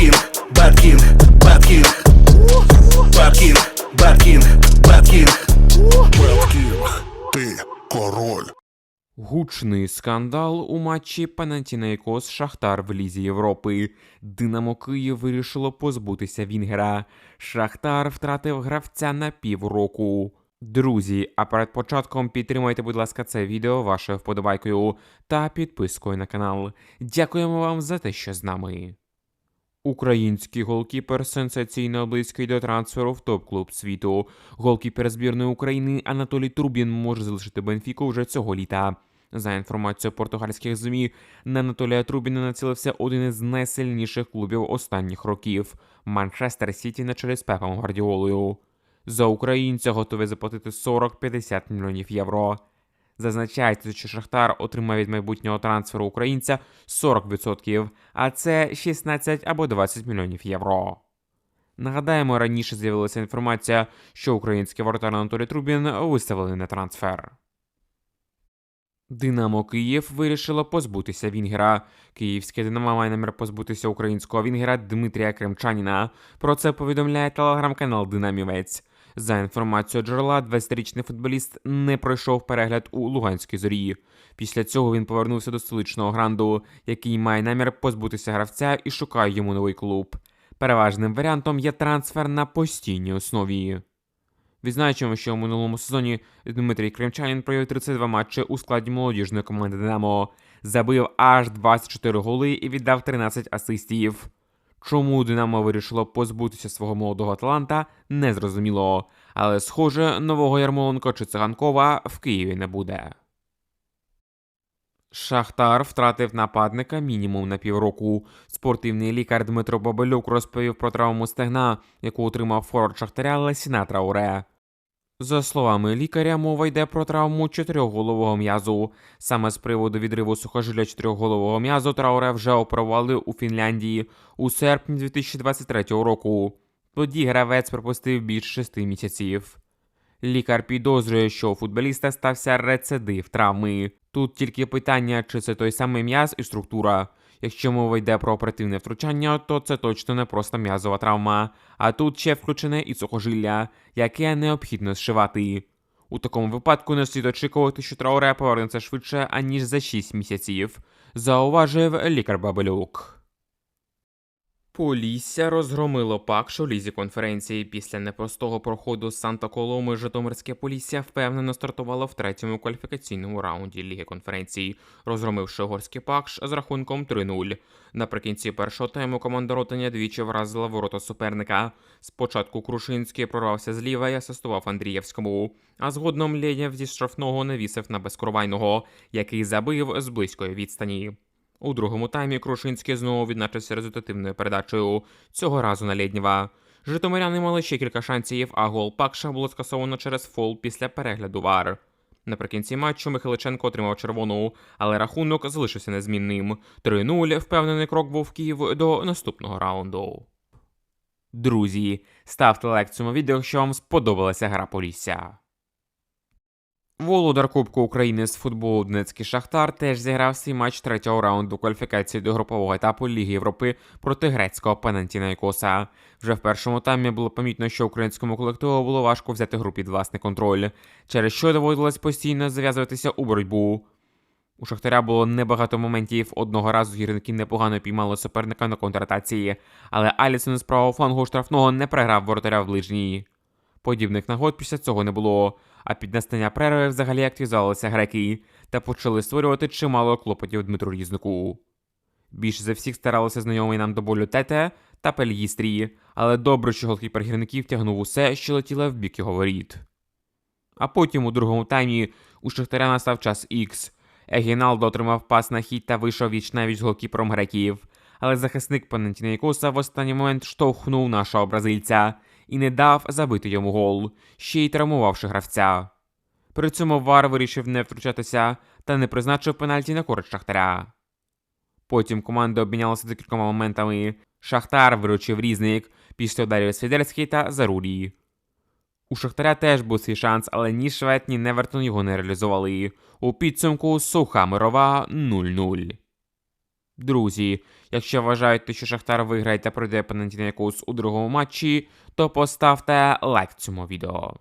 Bad King, Bad King, Bad King. Петкін, ти король. Гучний скандал у матчі Панатінайкос Шахтар в Лізі Європи. Динамо Київ вирішило позбутися Вінгера. Шахтар втратив гравця на півроку. Друзі, а перед початком підтримайте, будь ласка, це відео вашою вподобайкою та підпискою на канал. Дякуємо вам за те, що з нами. Український голкіпер сенсаційно близький до трансферу в топ-клуб світу. Голкіпер збірної України Анатолій Трубін може залишити Бенфіку вже цього літа. За інформацією португальських ЗМІ, на Анатолія Трубіна націлився один із найсильніших клубів останніх років Манчестер Сіті на чолі з Пепом Гвардіолою. За українця готові заплатити 40-50 мільйонів євро. Зазначається, що Шахтар отримає від майбутнього трансферу українця 40%, а це 16 або 20 мільйонів євро. Нагадаємо, раніше з'явилася інформація, що український воротар Анатолій Трубін виставили на трансфер. Динамо Київ вирішило позбутися Вінгера. Київське Динамо має намір позбутися українського Вінгера Дмитрія Кремчаніна. Про це повідомляє телеграм-канал Динамівець. За інформацією джерела, 20-річний футболіст не пройшов перегляд у Луганській зорі. Після цього він повернувся до столичного гранду, який має намір позбутися гравця і шукає йому новий клуб. Переважним варіантом є трансфер на постійній основі. Відзначимо, що у минулому сезоні Дмитрій Кримчанин провів 32 матчі у складі молодіжної команди Динамо, забив аж 24 голи і віддав 13 асистів. Чому Динамо вирішило позбутися свого молодого таланта, незрозуміло. Але, схоже, нового Ярмоленко чи Циганкова в Києві не буде. Шахтар втратив нападника мінімум на півроку. Спортивний лікар Дмитро Бабелюк розповів про травму стегна, яку отримав форвард Шахтаря Лесіна Трауре. За словами лікаря, мова йде про травму чотирьохголового м'язу. Саме з приводу відриву сухожилля чотирьохголового м'язу Трауре вже оперували у Фінляндії у серпні 2023 року. Тоді гравець пропустив більше шести місяців. Лікар підозрює, що у футболіста стався рецидив травми. Тут тільки питання, чи це той самий м'яз і структура. Якщо мова йде про оперативне втручання, то це точно не просто м'язова травма, а тут ще включене і сухожилля, яке необхідно зшивати. У такому випадку не слід очікувати, що трауре повернеться швидше, аніж за 6 місяців, зауважив лікар Бабелюк. Полісся розгромило Пакш у лізі конференції. Після непростого проходу з Санта Коломи Житомирське Полісся впевнено стартувало в третьому кваліфікаційному раунді Ліги конференції, розгромивши угорський Пакш з рахунком 3-0. Наприкінці першого тайму команда Ротаня двічі вразила ворота суперника. Спочатку Крушинський прорвався зліва і асистував Андрієвському, а згодом Ленєв зі штрафного навісив на безкровайного, який забив з близької відстані. У другому таймі Крушинський знову відзначився результативною передачею, цього разу на Лєднєва. Житомиряни мали ще кілька шансів, а гол Пакша було скасовано через фол після перегляду вар. Наприкінці матчу Михайличенко отримав червону, але рахунок залишився незмінним. 3-0 впевнений крок був Київ до наступного раунду. Друзі, ставте лайк цьому відео, якщо вам сподобалася гра Полісся. Володар Кубку України з футболу Донецький Шахтар теж зіграв свій матч третього раунду кваліфікації до групового етапу Ліги Європи проти грецького Панантінайкоса. Вже в першому таймі було помітно, що українському колективу було важко взяти гру під власний контроль, через що доводилось постійно зав'язуватися у боротьбу. У Шахтаря було небагато моментів. Одного разу гірники непогано піймали суперника на контратації, але Алісон з правого флангу штрафного не програв воротаря в ближній. Подібних нагод після цього не було, а під настання перерви взагалі активізувалися греки та почали створювати чимало клопотів Дмитру Різнику. Більше за всіх старалися знайомий нам до болю Тете та Пельїстрі, але добре, що голкіпер гірників тягнув усе, що летіло в бік його воріт. А потім у другому таймі у Шахтаря настав час Ікс. Егіналдо отримав пас на хід та вийшов віч навіть з голкіпером греків. Але захисник Панантінейкоса в останній момент штовхнув нашого бразильця і не дав забити йому гол, ще й травмувавши гравця. При цьому Вар вирішив не втручатися та не призначив пенальті на користь Шахтаря. Потім команди обмінялися декількома моментами. Шахтар виручив різник після ударів Свідерський та Зарурі. У Шахтаря теж був свій шанс, але ні Швед, ні Невертон його не реалізували. У підсумку суха мирова 0-0. Друзі, якщо вважаєте, що Шахтар виграє та пройде Панатінайкос у другому матчі, то поставте лайк цьому відео.